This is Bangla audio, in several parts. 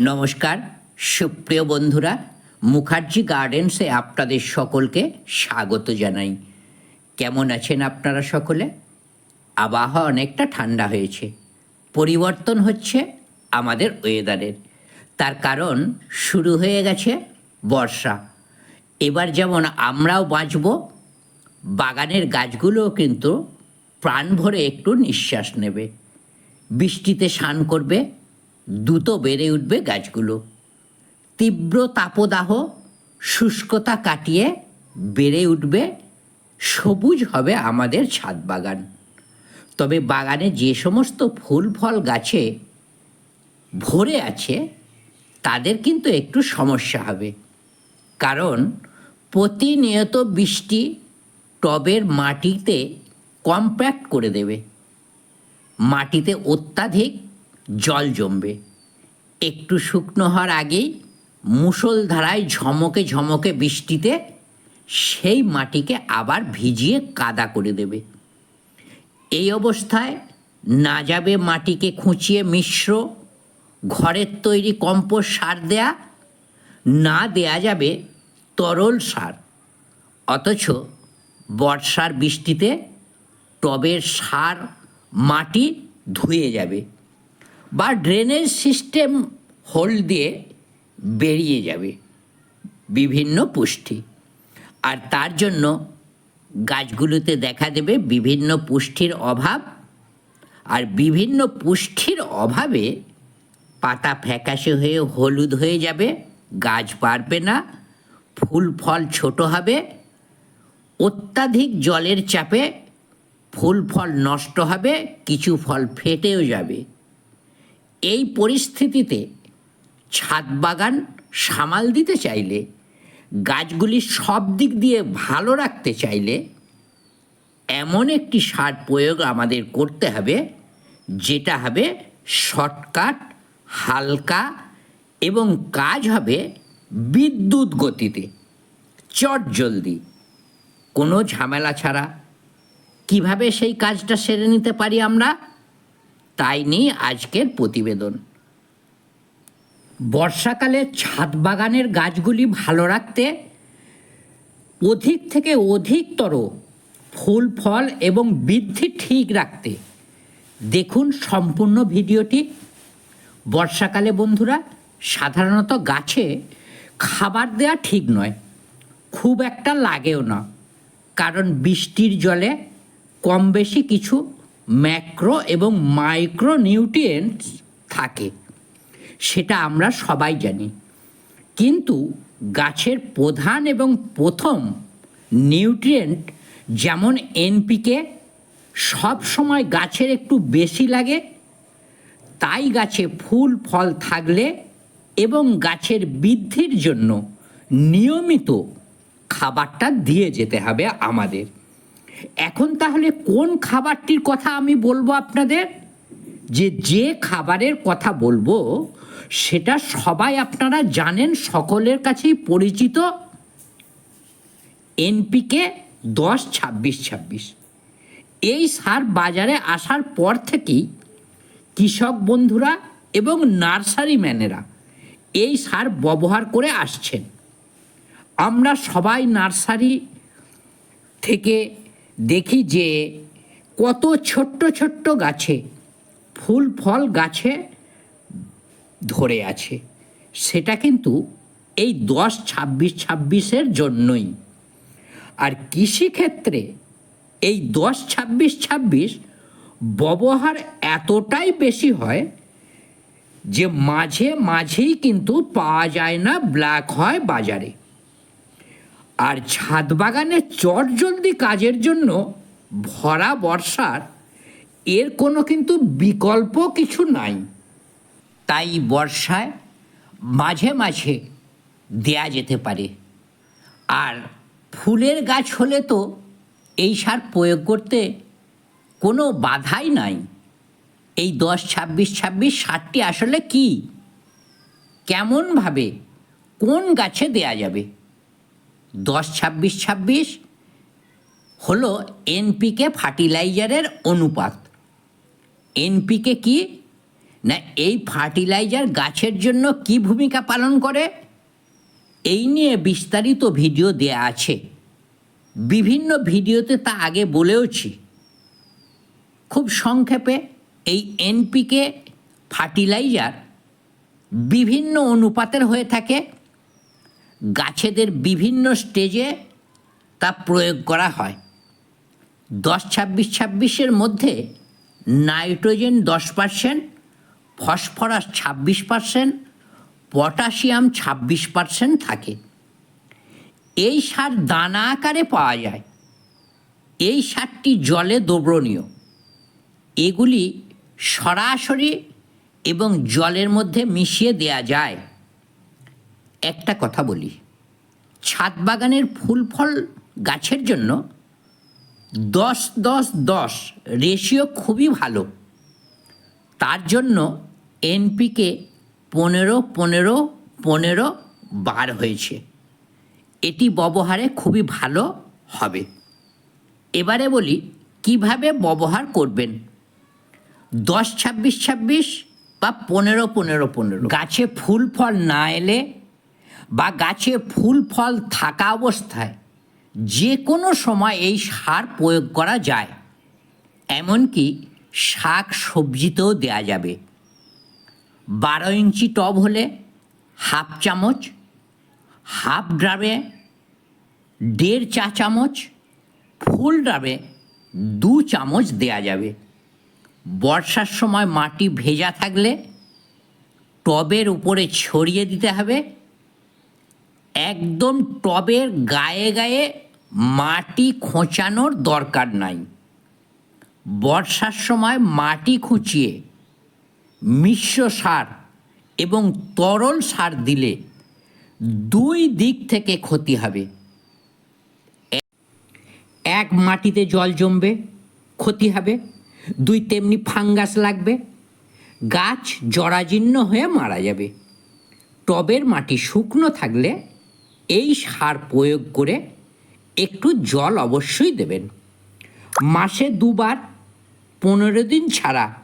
নমস্কার, সুপ্রিয় বন্ধুরা, মুখার্জি গার্ডেন্সে আপনাদের সকলকে স্বাগত জানাই। কেমন আছেন আপনারা সকলে? আবহাওয়া অনেকটা ঠান্ডা হয়েছে। পরিবর্তন হচ্ছে আমাদের ওয়েদারের। তার কারণ শুরু হয়ে গেছে বর্ষা। এবার যেমন আমরাও বাঁচব, বাগানের গাছগুলোও কিন্তু প্রাণ ভরে একটু নিঃশ্বাস নেবে। বৃষ্টিতে স্নান করবে দ্রুত বেড়ে উঠবে গাছগুলো। তীব্র তাপদাহ শুষ্কতা কাটিয়ে বেড়ে উঠবে, সবুজ হবে আমাদের ছাদ বাগান। তবে বাগানে যে সমস্ত ফুল, ফল, গাছে ভরে আছে, তাদের কিন্তু একটু সমস্যা হবে। কারণ প্রতিনিয়ত বৃষ্টি টবের মাটিতে কম্প্যাক্ট করে দেবে। মাটিতে অত্যাধিক জল জমবে। একটু শুকনো হওয়ার আগেই মুষলধারায় ঝমকে ঝমকে বৃষ্টিতে সেই মাটিকে আবার ভিজিয়ে কাদা করে দেবে। এই অবস্থায় না যাবে মাটিকে খুঁচিয়ে মিশ্র, ঘরের তৈরি কম্পোস্ট সার দেয়া, না দেয়া যাবে তরল সার। অথচ বর্ষার বৃষ্টিতে টবের সার মাটি ধুয়ে যাবে। বা ড্রেনেজ সিস্টেম হোল দিয়ে বেরিয়ে যাবে বিভিন্ন পুষ্টি। আর তার জন্য গাছগুলোতে দেখা দেবে বিভিন্ন পুষ্টির অভাব। আর বিভিন্ন পুষ্টির অভাবে পাতা ফ্যাকাশে হয়ে হলুদ হয়ে যাবে, গাছ বাড়বে না, ফুল ফল ছোট হবে, অত্যাধিক জলের চাপে ফুল ফল নষ্ট হবে, কিছু ফল ফেটেও যাবে। এই পরিস্থিতিতে ছাদ বাগান সামাল দিতে চাইলে, গাছগুলি সব দিক দিয়ে ভালো রাখতে চাইলে, এমন একটি সার প্রয়োগ আমাদের করতে হবে, যেটা হবে শর্টকাট, হালকা এবং কাজ হবে বিদ্যুৎ গতিতে, চট জলদি। কোনো ঝামেলা ছাড়া। কীভাবে সেই কাজটা সেরে নিতে পারি আমরা? তাই নিয়ে আজকের প্রতিবেদন। বর্ষাকালে ছাদ বাগানের গাছগুলি ভালো রাখতে অধিক থেকে অধিকতর ফুল, ফল এবং বৃদ্ধি ঠিক রাখতে। দেখুন সম্পূর্ণ ভিডিওটি। বর্ষাকালে বন্ধুরা, সাধারণত গাছে খাবার দেওয়া ঠিক নয়, খুব একটা লাগেও না। কারণ বৃষ্টির জলে কম বেশি কিছু ম্যাক্রো এবং মাইক্রো নিউট্রিয়েন্টস থাকে। সেটা আমরা সবাই জানি। কিন্তু গাছের প্রধান এবং প্রথম নিউট্রিয়েন্ট যেমন এনপিকে সব সময় গাছের একটু বেশি লাগে, তাই গাছে ফুল, ফল থাকলে এবং গাছের বৃদ্ধির জন্য নিয়মিত খাবারটা দিয়ে যেতে হবে আমাদের। এখন তাহলে কোন খাবারটির কথা আমি বলব আপনাদের? যে যে খাবারের কথা বলব, সেটা সবাই আপনারা জানেন, সকলের কাছেই পরিচিত। এনপিকে দশ ছাব্বিশ ছাব্বিশ। এই সার বাজারে আসার পর থেকেই কৃষক বন্ধুরা এবং নার্সারি ম্যানেরা এই সার ব্যবহার করে আসছেন। আমরা সবাই নার্সারি থেকে দেখি যে কত ছোট্ট ছোট্ট গাছে ফুল ফল গাছে ধরে আছে। সেটা কিন্তু এই দশ ছাব্বিশ ছাব্বিশের জন্যই। আর কৃষিক্ষেত্রে এই দশ ছাব্বিশ ছাব্বিশ ব্যবহার এতটাই বেশি হয় যে মাঝে মাঝেই কিন্তু পাওয়া যায় না ব্ল্যাক হয় বাজারে। আর ছাদ বাগানে চট জলদি কাজের জন্য ভরা বর্ষার এর কোনো কিন্তু বিকল্প কিছু নাই। তাই বর্ষায় মাঝে মাঝে দেয়া যেতে পারে। আর ফুলের গাছ হলে তো এই সার প্রয়োগ করতে কোনো বাধাই নাই। এই দশ, ছাব্বিশ ছাব্বিশ সারটি আসলে কি? কেমনভাবে কোন গাছে দেয়া যাবে? দশ ছাব্বিশ ছাব্বিশ হলো এনপিকে ফার্টিলাইজারের অনুপাত। এনপিকে কি? না, এই ফার্টিলাইজার গাছের জন্য কি ভূমিকা পালন করে? এই নিয়ে বিস্তারিত ভিডিও দেয়া আছে। বিভিন্ন ভিডিওতে তা আগে বলেওছি। খুব সংক্ষেপে এই এনপিকে ফার্টিলাইজার বিভিন্ন অনুপাতের হয়ে থাকে। গাছেদের বিভিন্ন স্টেজে তা প্রয়োগ করা হয়। দশ ছাব্বিশ ছাব্বিশের মধ্যে নাইট্রোজেন দশ পার্সেন্ট ফসফরাস ছাব্বিশ পার্সেন্ট পটাশিয়াম ছাব্বিশ পার্সেন্ট থাকে। এই সার দানা আকারে পাওয়া যায়। এই সারটি জলে দ্রবণীয়। এগুলি সরাসরি এবং জলের মধ্যে মিশিয়ে দেয়া যায়। একটা কথা বলি। ছাদ বাগানের ফুল ফল গাছের জন্য দশ দশ দশ রেশিও খুবই ভালো। তার জন্য এনপিকে পনেরো পনেরো পনেরো বার হয়েছে। এটি ব্যবহারে খুবই ভালো হবে। এবারে বলি, কীভাবে ব্যবহার করবেন? দশ ছাব্বিশ ছাব্বিশ বা পনেরো পনেরো পনেরো। গাছে ফুল ফল না এলে বা গাছে ফুল, ফল থাকা অবস্থায় যে কোনো সময় এই সার প্রয়োগ করা যায়। এমনকি শাক সবজিতেও দেয়া যাবে। বারো ইঞ্চি টব হলে হাফ চামচ, হাফ ড্রামে দেড় চা চামচ, ফুল ড্রামে দু চামচ দেয়া যাবে। বর্ষার সময় মাটি ভেজা থাকলে টবের উপরে ছড়িয়ে দিতে হবে। একদম টবের গায়ে গায়ে মাটি খোঁচানোর দরকার নাই। বর্ষার সময় মাটি খুঁচিয়ে মিশ্র সার এবং তরল সার দিলে দুই দিক থেকে ক্ষতি হবে। এক মাটিতে জল জমবে, ক্ষতি হবে। দুই তেমনি ফাঙ্গাস লাগবে। গাছ জরাজীর্ণ হয়ে মারা যাবে। টবের মাটি শুকনো থাকলে এই সার প্রয়োগ করে একটু জল অবশ্যই দেবেন। মাসে দুবার, পনেরো দিন ছাড়া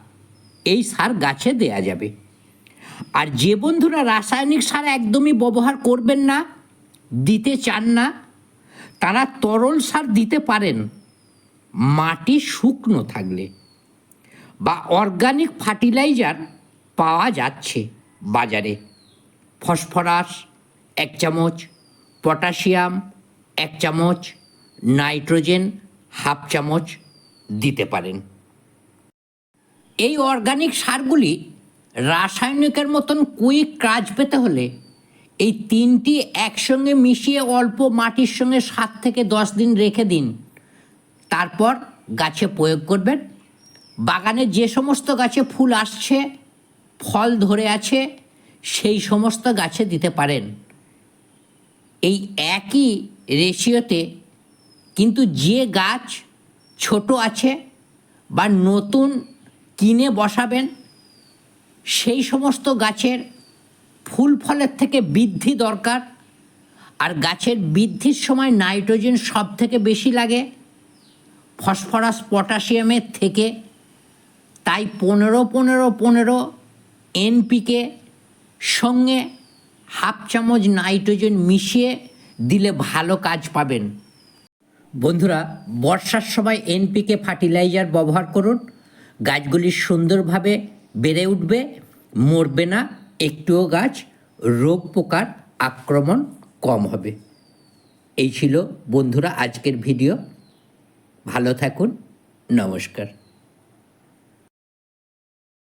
এই সার গাছে দেয়া যাবে। আর যে বন্ধুরা রাসায়নিক সার একদমই ব্যবহার করবেন না, দিতে চান না, তারা তরল সার দিতে পারেন, মাটি শুকনো থাকলে বা অর্গানিক ফার্টিলাইজার পাওয়া যাচ্ছে বাজারে। ফসফরাস এক চামচ পটাশিয়াম এক চামচ, নাইট্রোজেন হাফ চামচ দিতে পারেন। এই অর্গানিক সারগুলি রাসায়নিকের মতন কুইক কাজ পেতে হলে এই তিনটি একসঙ্গে মিশিয়ে অল্প মাটির সঙ্গে সাত থেকে দশ দিন রেখে দিন। তারপর গাছে প্রয়োগ করবেন। বাগানে যে সমস্ত গাছে ফুল আসছে, ফল ধরে আছে, সেই সমস্ত গাছে দিতে পারেন। এই একই রেশিওতে কিন্তু যে গাছ ছোট আছে বা নতুন কিনে বসাবেন, সেই সমস্ত গাছের ফুল ফলের থেকে বৃদ্ধি দরকার। আর গাছের বৃদ্ধির সময় নাইট্রোজেন সব থেকে বেশি লাগে ফসফরাস পটাশিয়ামের থেকে। তাই পনেরো পনেরো পনেরো এনপিকে সঙ্গে হাফ চামচ নাইট্রোজেন মিশিয়ে দিলে ভালো কাজ পাবেন। বন্ধুরা, বর্ষার সময় এনপিকে ফার্টিলাইজার ব্যবহার করুন। গাছগুলি সুন্দরভাবে বেড়ে উঠবে, মরবে না, একটুও গাছ রোগ পোকার আক্রমণ কম হবে। এই ছিল বন্ধুরা আজকের ভিডিও। ভালো থাকুন, নমস্কার।